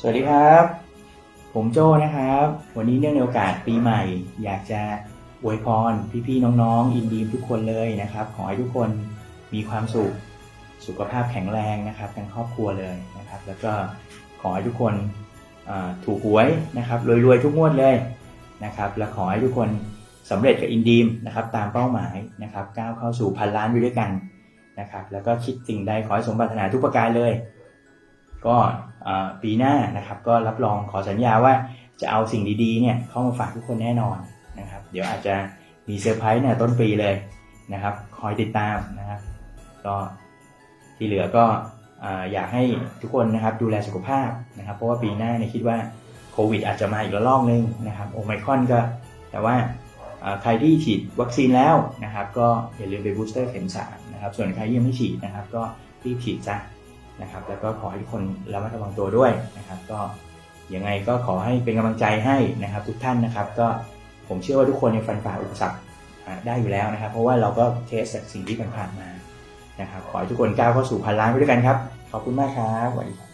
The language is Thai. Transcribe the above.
สวัสดีครับ ผมโจ้นะครับ วันนี้เนื่องในโอกาสปีใหม่ อยากจะอวยพรพี่ๆน้องๆ อินดีมทุกคนเลยนะครับ ขอให้ทุกคนมีความสุข สุขภาพแข็งแรงนะครับทั้งครอบครัวเลยนะครับ แล้วก็ขอให้ทุกคนถูกหวยนะครับรวยๆทุกงวดเลยนะครับ และขอให้ทุกคนสำเร็จกับอินดีมนะครับตามเป้าหมายนะครับก้าวเข้าสู่พันล้านไปด้วยกันนะครับ แล้วก็คิดสิ่งใดขอให้สมปรารถนาทุกประการเลย ก็ปีหน้านะครับก็รับรองขอสัญญาว่าจะเอาสิ่งดีๆเนี่ยเข้ามาฝากทุกคนแน่นอนนะครับ เดี๋ยวอาจจะมีเซอร์ไพรส์เนี่ยต้นปีเลยนะครับ คอยติดตามนะครับก็ที่เหลือก็อ่าอยากให้ทุกคนนะครับดูแลสุขภาพนะครับ เพราะว่าปีหน้าเนี่ยคิดว่าโควิดอาจจะมาอีกระลอกนึงนะครับโอไมครอนก็ แต่ว่าใครที่ฉีดวัคซีนแล้วนะครับ ก็อย่าลืมไปบูสเตอร์เข็มสามนะครับส่วนใครยังไม่ฉีดนะครับ ก็รีบฉีดซะ นะครับ แล้วก็ขอให้ทุกคนระมัดระวังตัวด้วยนะครับ ก็ยังไงก็ขอให้เป็นกำลังใจให้นะครับ ทุกท่านนะครับ ก็ผมเชื่อว่าทุกคนยังฟันฝ่าอุปสรรคได้อยู่แล้วนะครับ เพราะว่าเราก็เทสจากสิ่งที่ผ่านมานะครับ ขอให้ทุกคนก้าวเข้าสู่พันล้านไปด้วยกันครับ ขอบคุณมากครับสวัสดีครับ